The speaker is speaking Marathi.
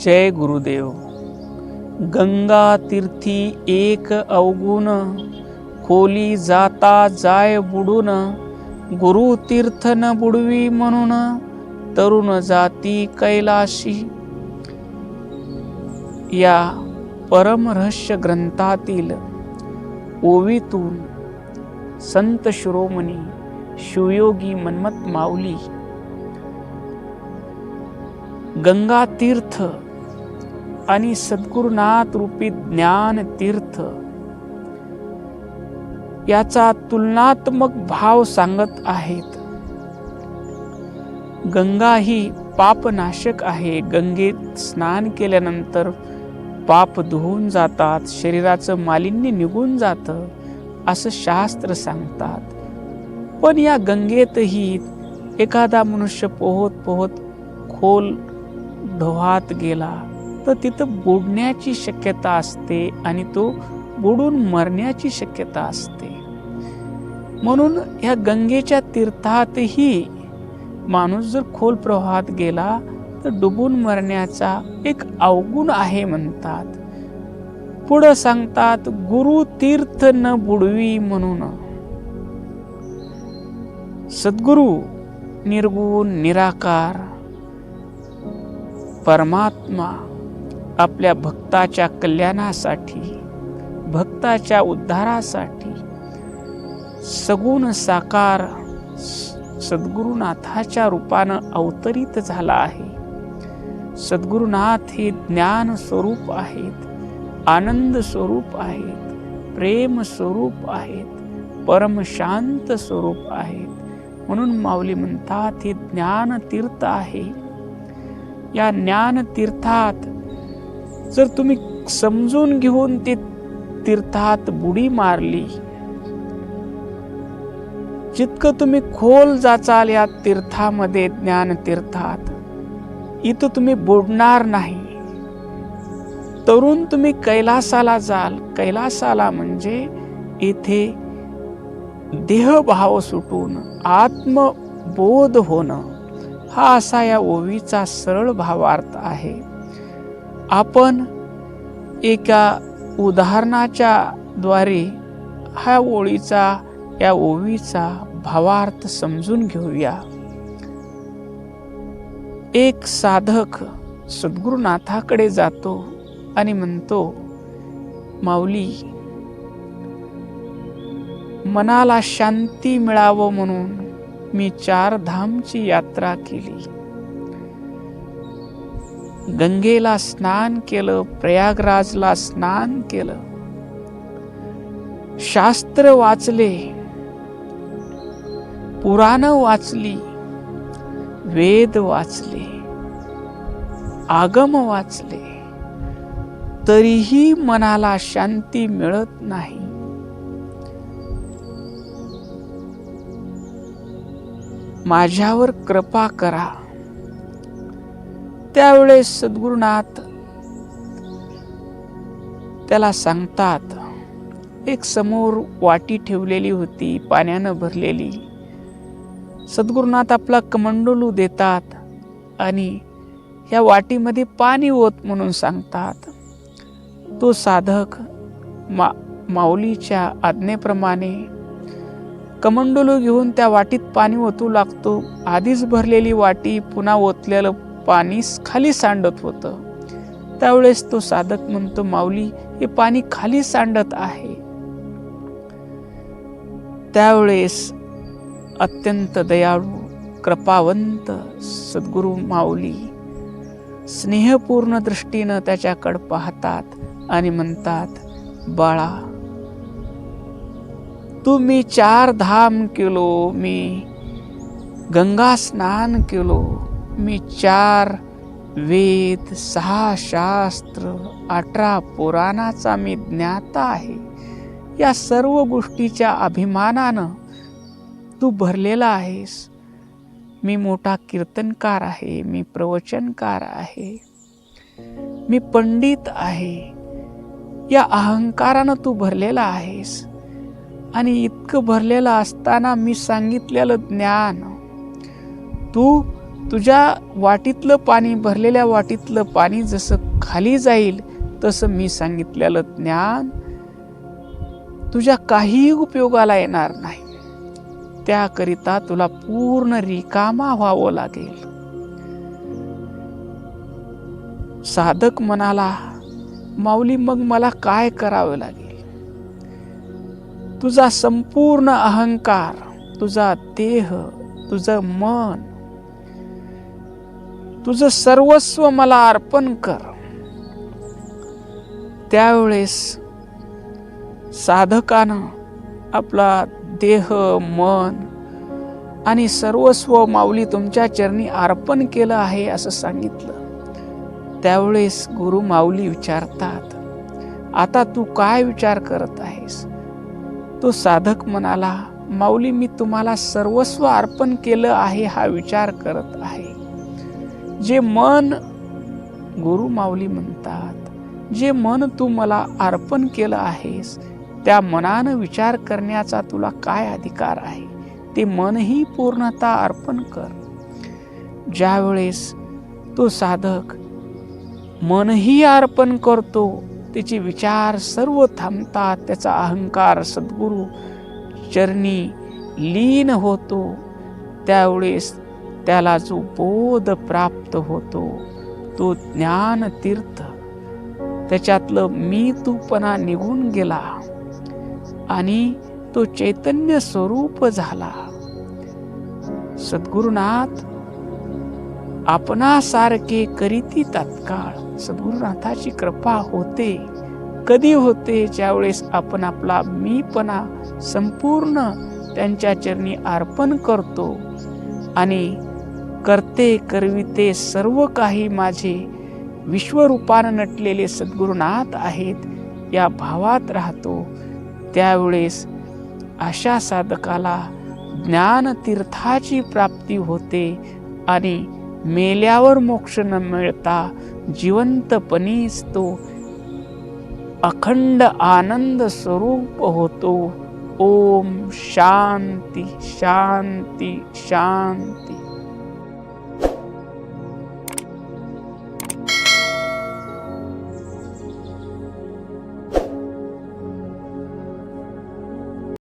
जय गुरुदेव. गंगा तीर्थी एक अवगुण खोली जाता जाय बुडून गुरु तीर्थ न बुडवी म्हणून तरुण जाती कैलाशी. या परमरहस्य ग्रंथातील ओवीतून संत शिरोमणी शिवयोगी मन्मथ माऊली गंगा तीर्थ आणि सद्गुरुनाथ रूपी ज्ञान तीर्थ. याचा तुलनात्मक भाव सांगत आहेत. गंगा ही पापनाशक आहे. गंगेत स्नान केल्यानंतर पाप धुवून जातात शरीराचं मालिन्य निघून जातं असं शास्त्र सांगतात. पण या गंगेतही एखादा मनुष्य पोहत पोहत खोल ढोहात गेला. तर तिथं बुडण्याची शक्यता असते आणि तो बुडून मरण्याची शक्यता असते. म्हणून ह्या गंगेच्या तीर्थातही माणूस जर खोल प्रवाहात गेला तर डुबून मरण्याचा एक अवगुण आहे म्हणतात. पुढं सांगतात गुरु तीर्थ न बुडवी म्हणून. सद्गुरु निर्गुण निराकार परमात्मा. आपल्या भक्ताच्या कल्याणासाठी भक्ताच्या उद्धारासाठी सगुण साकार सद्गुरुनाथाच्या रूपानं अवतरित झाला आहे. सद्गुरुनाथ हे ज्ञान स्वरूप आहेत आनंद स्वरूप आहेत प्रेम स्वरूप आहेत परम शांत स्वरूप आहेत. म्हणून माऊली म्हणतात हे ज्ञान तीर्थ आहे. या ज्ञान तीर्थात जर तुम्ही समजून घेऊन ते तीर्थात बुडी मारली जितकं तुम्ही खोल जाचाल या तीर्थामध्ये ज्ञान तीर्थात इथं तुम्ही बुडणार नाही. तरुण तुम्ही कैलासाला जाल. कैलासाला म्हणजे इथे देहभाव सुटून आत्मबोध होणं. हा असा या ओवीचा सरळ भावार्थ आहे. आपण एका उदाहरणाच्या द्वारे ह्या ओळीचा या ओवीचा भावार्थ समजून घेऊया. एक साधक सद्गुरुनाथाकडे जातो आणि म्हणतो माऊली मनाला शांती मिळावं म्हणून मी चार धामची यात्रा केली. गंगेला स्नान केलं प्रयागराजला स्नान केलं. शास्त्र वाचले पुराण वाचली वेद वाचले आगम वाचले. तरीही मनाला शांती मिळत नाही. माझ्यावर कृपा करा. त्यावेळेस सद्गुरुनाथ त्याला सांगतात एक समोर वाटी ठेवलेली होती पाण्यानं भरलेली. सद्गुरुनाथ आपला कमंडोलू देतात आणि ह्या वाटीमध्ये पाणी ओत म्हणून सांगतात. तो साधक मा माऊलीच्या आज्ञेप्रमाणे कमंडोलू घेऊन त्या वाटीत पाणी ओतू लागतो. आधीच भरलेली वाटी पुन्हा ओतलेलं पाणी खाली सांडत होतं. त्यावेळेस तो साधक म्हणतो माऊली हे पाणी खाली सांडत आहे. त्यावेळेस अत्यंत दयाळू कृपावंत सद्गुरू माऊली स्नेहपूर्ण दृष्टीनं त्याच्याकडे पाहतात आणि म्हणतात बाळा तू मी चार धाम केलो मी गंगा स्नान केलो मी चार वेद सहा शास्त्र अठरा पुराणाचा मी ज्ञाता आहे. या सर्व गोष्टीच्या अभिमानानं तू भरलेला आहेस. मी मोठा कीर्तनकार आहे मी प्रवचनकार आहे. मी पंडित आहे. या अहंकारानं तू भरलेला आहेस. आणि इतकं भरलेलं असताना मी सांगितलेलं ज्ञान तू तुझ्या वाटीतलं पाणी भरलेल्या वाटीतलं पाणी जसं खाली जाईल तसं मी सांगितलेलं ज्ञान तुझ्या काहीही उपयोगाला येणार नाही. त्याकरिता तुला पूर्ण रिकामा व्हावं लागेल. साधक म्हणाला माऊली मग मला काय करावं लागेल? तुझा संपूर्ण अहंकार तुझा देह तुझं मन तुझं सर्वस्व मला अर्पण कर. त्यावेळेस साधकानं आपला देह मन आणि सर्वस्व माऊली तुमच्या चरणी अर्पण केलं आहे असं सांगितलं. त्यावेळेस गुरु माऊली विचारतात आता तू काय विचार करत आहेस? तो साधक म्हणाला माऊली मी तुम्हाला सर्वस्व अर्पण केलं आहे हा विचार करत आहे. जे मन गुरु माऊली म्हणतात जे मन तू मला अर्पण केलं आहेस त्या मनानं विचार करण्याचा तुला काय अधिकार आहे? ते मनही पूर्णता अर्पण कर. ज्यावेळेस तो साधक मनही अर्पण करतो त्याचे विचार सर्व थांबतात त्याचा अहंकार सद्गुरू चरणी लीन होतो त्यावेळेस त्याला जो बोध प्राप्त होतो. तो ज्ञान तीर्थ. त्याच्यातलं मी तूपणा निघून गेला. आणि तो चैतन्य स्वरूप झाला. सद्गुरुनाथ आपणासारखे करीती तात्काळ. सद्गुरुनाथाची कृपा होते. कधी होते? ज्यावेळेस आपण आपला मीपणा संपूर्ण त्यांच्या चरणी अर्पण करतो. आणि करते करविते सर्व काही माझे विश्वरूपानं नटलेले सद्गुरुनाथ आहेत या भावात राहतो. त्यावेळेस अशा साधकाला ज्ञानतीर्थाची प्राप्ती होते आणि मेल्यावर मोक्ष न मिळता जिवंतपणीच तो अखंड आनंद स्वरूप होतो. ओम शांती शांती शांती.